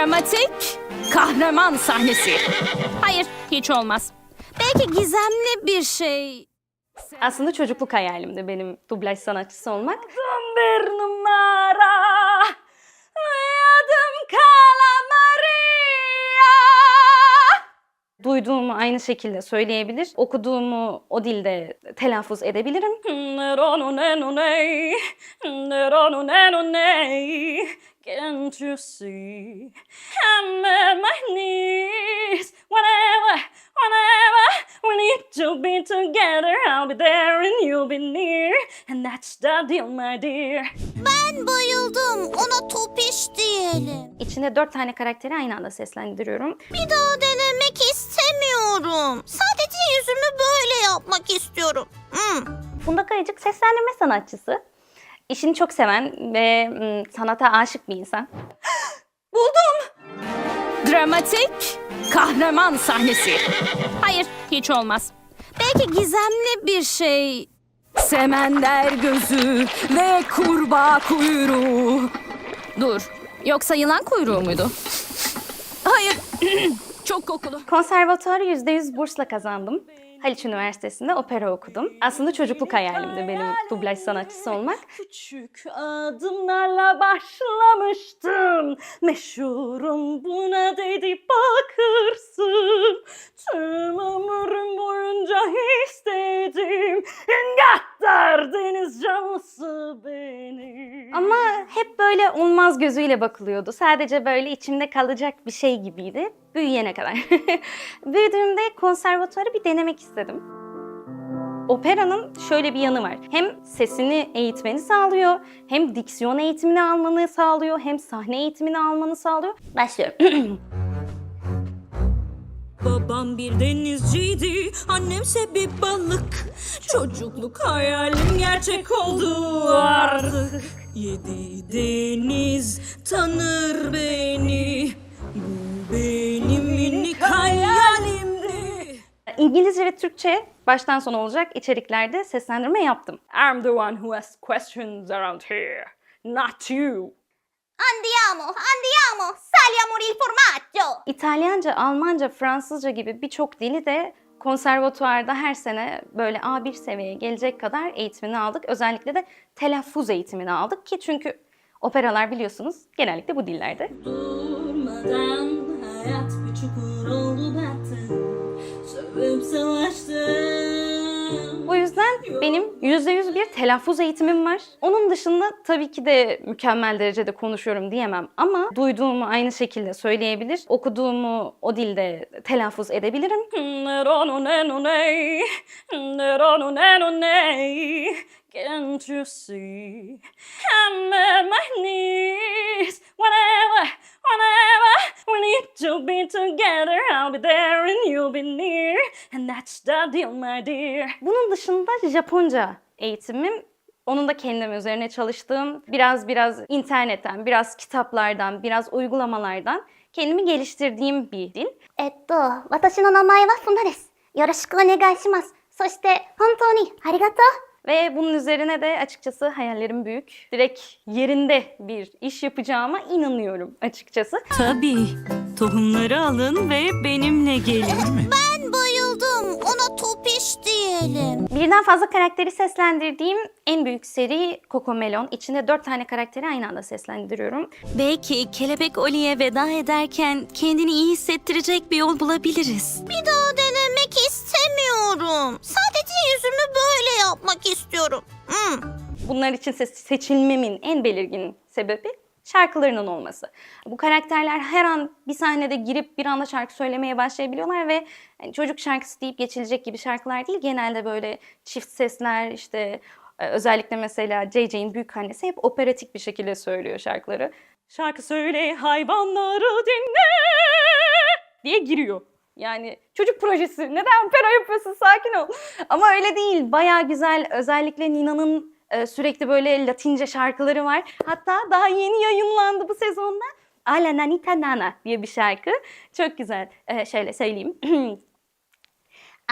Dramatik kahraman sahnesi. Hayır, hiç olmaz. Belki gizemli bir şey. Aslında çocukluk hayalimdi benim dublaj sanatçısı olmak. Bir numara Duyduğumu aynı şekilde söyleyebilir, okuduğumu o dilde telaffuz edebilirim. Can't you see? I'm at my knees. Whenever, whenever we need to be together, I'll be there and you'll be near. And that's the deal, my dear. Ben bayıldım. Ona topiş diyelim. İçinde dört tane karakteri aynı anda seslendiriyorum. Bir daha denemek istemiyorum. Sadece yüzümü böyle yapmak istiyorum. Hmm. Funda Kayacık seslendirme sanatçısı. İşini çok seven ve mm, sanata aşık bir insan. Dramatik kahraman sahnesi. Hayır, hiç olmaz. Belki gizemli bir şey. Semender gözü ve kurbağa kuyruğu. Dur, yoksa yılan kuyruğu muydu? Hayır, çok kokulu. Konservatuarı %100 bursla kazandım. Haliç Üniversitesi'nde opera okudum. Aslında çocukluk hayalimdi benim dublaj sanatçısı olmak. Küçük adımlarla başlamıştım. Meşhurum buna gözüyle bakılıyordu. Sadece böyle içimde kalacak bir şey gibiydi. Büyüyene kadar. Büyüdüğümde konservatuarı bir denemek istedim. Operanın şöyle bir yanı var. Hem sesini eğitmeni sağlıyor, hem diksiyon eğitimini almanı sağlıyor, hem sahne eğitimini almanı sağlıyor. Başlıyorum. Babam bir denizciydi, annemse bir balık. Çocukluk hayalim gerçek oldu artık. Yedi deniz tanır beni. Bu benim minik hayalimdi. İngilizce ve Türkçe baştan sona olacak içeriklerde seslendirme yaptım. I'm the one who asks questions around here, not you. Andiamo, andiamo. Saliamo il formaggio. İtalyanca, Almanca, Fransızca gibi birçok dili de konservatuvarda her sene böyle A1 seviyeye gelecek kadar eğitimini aldık. Özellikle de telaffuz eğitimini aldık ki çünkü operalar biliyorsunuz genellikle bu dillerde. Durmadan hayat bir çukur oldu battı. Benim %100 bir telaffuz eğitimim var. Onun dışında tabii ki de mükemmel derecede konuşuyorum diyemem ama duyduğumu aynı şekilde söyleyebilir, okuduğumu o dilde telaffuz edebilirim. Can't you see? I'm at my knees. Whenever, whenever we need to be together, I'll be there and you'll be near. And that's the deal, my dear. Bunun dışında Japonca eğitimim onun da kendim üzerine çalıştığım, biraz biraz internetten, biraz kitaplardan, biraz uygulamalardan kendimi geliştirdiğim bir dil. えっと、私の名前はフンダです。よろしくお願いします。そして、本当にありがとう。 Ve bunun üzerine de açıkçası hayallerim büyük. Direkt yerinde bir iş yapacağıma inanıyorum açıkçası. Tabii. Tohumları alın ve benimle gelin. Ben bayıldım. Ona topiş diyelim. Birden fazla karakteri seslendirdiğim en büyük seri Cocomelon. İçinde dört tane karakteri aynı anda seslendiriyorum. Belki Kelebek Oli'ye veda ederken kendini iyi hissettirecek bir yol bulabiliriz. Bir daha denemek istemiyorum. Sadece yapmak istiyorum. Hmm. Bunlar için se- seçilmemin en belirgin sebebi şarkılarının olması. Bu karakterler her an bir sahnede girip bir anda şarkı söylemeye başlayabiliyorlar ve hani çocuk şarkısı deyip geçilecek gibi şarkılar değil. Genelde böyle çift sesler işte e, özellikle mesela JJ'in büyük annesi hep operatik bir şekilde söylüyor şarkıları. Şarkı söyle hayvanları dinle diye giriyor. Yani çocuk projesi neden opera yapıyorsun sakin ol. Ama öyle değil baya güzel özellikle Nina'nın e, sürekli böyle latince şarkıları var. Hatta daha yeni yayınlandı bu sezonda. Ala Nanita Nana diye bir şarkı. Çok güzel. E, şöyle söyleyeyim.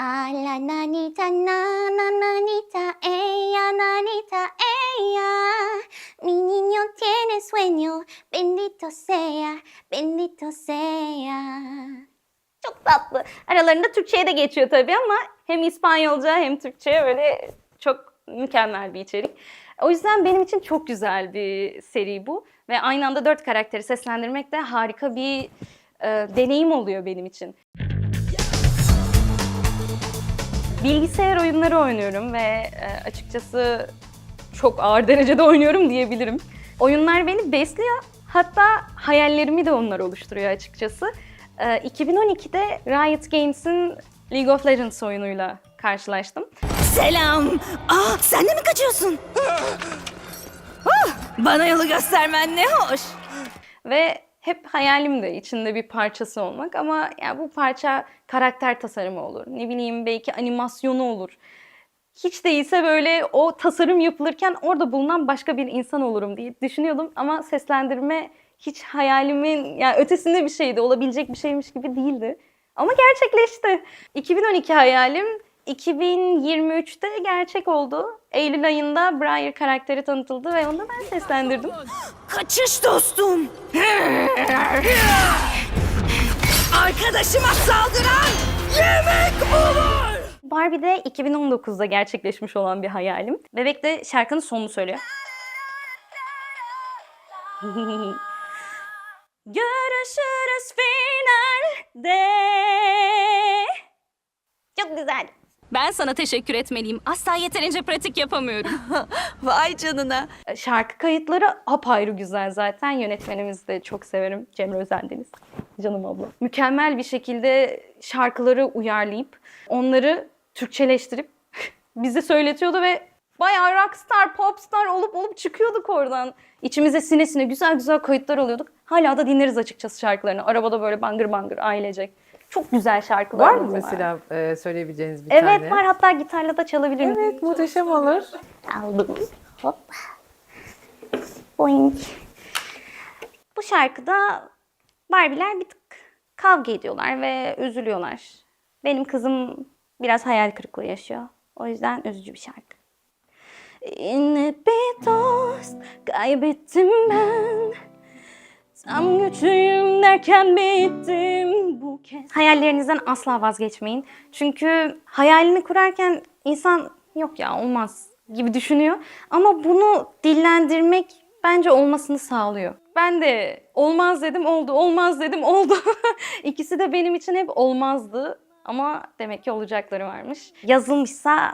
A la nanita na na nanita ella nanita ella Mi niño tiene sueño bendito sea bendito sea Çok tatlı. Aralarında Türkçe'ye de geçiyor tabii ama hem İspanyolca hem Türkçe böyle çok mükemmel bir içerik. O yüzden benim için çok güzel bir seri bu. Ve aynı anda dört karakteri seslendirmek de harika bir e, deneyim oluyor benim için. Bilgisayar oyunları oynuyorum ve e, açıkçası çok ağır derecede oynuyorum diyebilirim. Oyunlar beni besliyor. Hatta hayallerimi de onlar oluşturuyor açıkçası. Ee, 2012'de Riot Games'in League of Legends oyunuyla karşılaştım. Selam. Aa, sen de mi kaçıyorsun? Ah, bana yolu göstermen ne hoş. Ve hep hayalim de içinde bir parçası olmak ama yani bu parça karakter tasarımı olur. Ne bileyim belki animasyonu olur. Hiç değilse böyle o tasarım yapılırken orada bulunan başka bir insan olurum diye düşünüyordum ama seslendirme hiç hayalimin yani ötesinde bir şeydi. Olabilecek bir şeymiş gibi değildi. Ama gerçekleşti. 2012 hayalim 2023'te gerçek oldu. Eylül ayında Briar karakteri tanıtıldı ve onu da ben seslendirdim. Kaçış dostum. Arkadaşıma saldıran yemek olur. Barbie de 2019'da gerçekleşmiş olan bir hayalim. Bebek de şarkının sonunu söylüyor. Görüşürüz finalde. Çok güzel. Ben sana teşekkür etmeliyim. Asla yeterince pratik yapamıyorum. Vay canına. Şarkı kayıtları apayrı güzel zaten. Yönetmenimizi de çok severim. Cemre Özdeniz. Canım abla. Mükemmel bir şekilde şarkıları uyarlayıp onları Türkçeleştirip bize söyletiyordu ve bayağı rockstar, popstar olup olup çıkıyorduk oradan. İçimize sine sine güzel güzel kayıtlar alıyorduk. Hala da dinleriz açıkçası şarkılarını. Arabada böyle bangır bangır ailecek. Çok güzel şarkılar. Var mı mesela e, söyleyebileceğiniz bir Evet tane? var hatta gitarla da çalabilirim. Evet muhteşem olur. Aldım. Hop. Boing. Bu şarkıda Barbie'ler bir tık kavga ediyorlar ve üzülüyorlar. Benim kızım biraz hayal kırıklığı yaşıyor. O yüzden üzücü bir şarkı. Yine bir dost kaybettim ben. Tam güçlüyüm derken bittim bu kez. Hayallerinizden asla vazgeçmeyin. Çünkü hayalini kurarken insan yok ya olmaz gibi düşünüyor. Ama bunu dillendirmek bence olmasını sağlıyor. Ben de olmaz dedim oldu, olmaz dedim oldu. İkisi de benim için hep olmazdı. Ama demek ki olacakları varmış. Yazılmışsa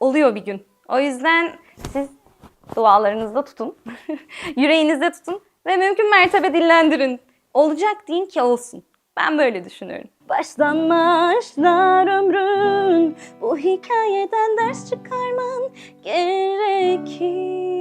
oluyor bir gün. O yüzden siz dualarınızda tutun. Yüreğinizde tutun ve mümkün mertebe dillendirin. Olacak deyin ki olsun. Ben böyle düşünüyorum. Baştan başlar ömrün bu hikayeden ders çıkarman gerekir.